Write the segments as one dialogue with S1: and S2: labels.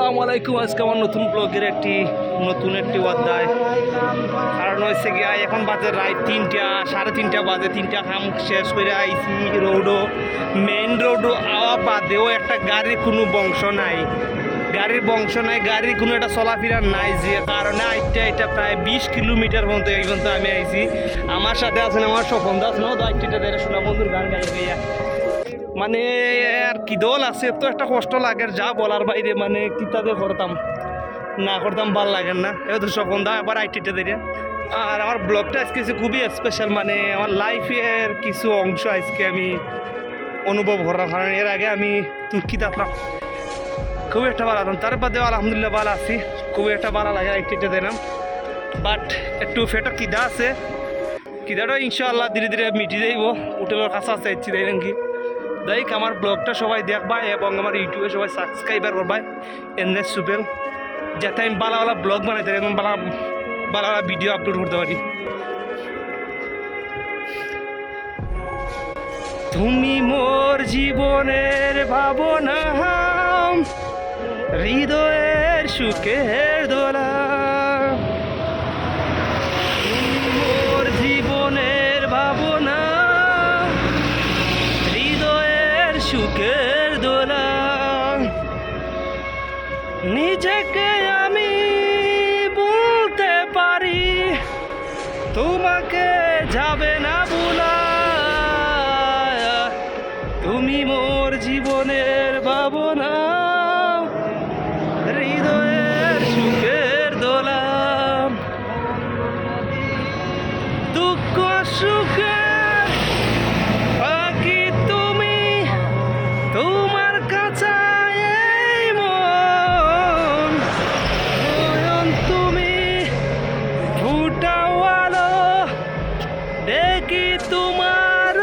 S1: আসসালামু আলাইকুম। আজকে আমার নতুন ব্লগের একটি, নতুন একটি অধ্যায়। কারণ হচ্ছে গিয়া, এখন বাজে রাত তিনটা, সাড়ে তিনটা বাজে। তিনটা কাম শেষ করে আইসি রোডও। মেইন রোডও আওয়া বাদেও একটা গাড়ির কোনো বংশ নাই। গাড়ির বংশ নাই, গাড়ির কোনো একটা চলাফেরা নাই, যে কারণে আইটা এটা প্রায় বিশ কিলোমিটার পর্যন্ত এই পর্যন্ত আমি আইছি। আমার সাথে আছেন আমার স্বপন দাস। ন দায়িত্বটা দেয় শোনা, বন্ধুর গান গাইয়া মানে আর কি দল আছে, তো একটা কষ্ট লাগে যা বলার বাইরে মানে কিতাবে করতাম? না করতাম, ভালো লাগে না। এবার তো দা আবার আইটিটা দিয়ে আর আমার ব্লগটা আজকে খুবই স্পেশাল মানে আমার লাইফের কিছু অংশ আজকে আমি অনুভব করার কারণ, এর আগে আমি তুর্কিতে আসলাম খুবই একটা ভালো আতাম তার বাদেও আলহামদুলিল্লাহ ভালো আছি। খুবই একটা ভালো লাগে আইটিটা দিলাম বাট একটু ফেটো কিদা আছে। কিদাটা ইনশাআল্লাহ ধীরে ধীরে মিটি যাইব হোটেলের কাছে আছে ইচ্ছি দেয় নাকি? দেখ, আমার ব্লগটা সবাই দেখবা এবং আমার ইউটিউবে সবাই সাবস্ক্রাইবার করবা। এনএস সুপেল যাতে আমি ভালো ব্লগ বানাইতে এবং ভালো ভালো ভিডিও আপলোড করতে পারি। তুমি মোর জীবনের ভাবনা, হৃদয়ের সুখের দোলা। সুখের দোলা। নিজেকে আমি বলতে পারি তোমাকে যাবে না বোলা তুমি মোর জীবনের ভাবনা। দেখি তোমার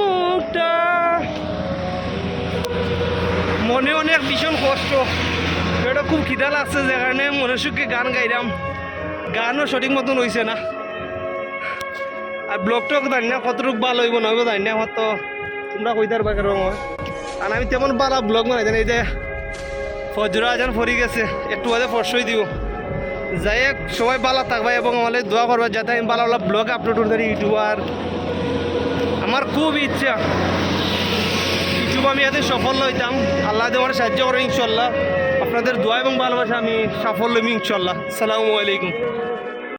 S1: মুখটা। মনে অনেক ভীষণ কষ্ট। এটা খুব খিদা লাগছে যে কারণে মনে সুখে গান গাইলাম। গানও সঠিক মতন হয়েছে না। আর ব্লগটাও জানি না কতটুকু ভালো হইব নইব জানি না আমার তো তোমরা কইতার আর আমি তেমন ভালো ব্লগ বানাই জানি যে ফজরা আজান ফরি গেছে। একটু বাদে ফসই দিব যাই হোক, সবাই ভালো থাকবে এবং আমাদের দোয়া করবে যাতে আমি ভালো ভালো ব্লগ আপলোড করতে পারি ইউটিউব আর আমার খুব ইচ্ছা। ইউটিউব আমি এতে সফল হইতাম। আল্লাহ দেওয়ার সাহায্য করে ইনশাল্লাহ আপনাদের দোয়া এবং ভালোবাসা আমি সাফল্য আমি ইনশাল্লাহ সালামু আলাইকুম।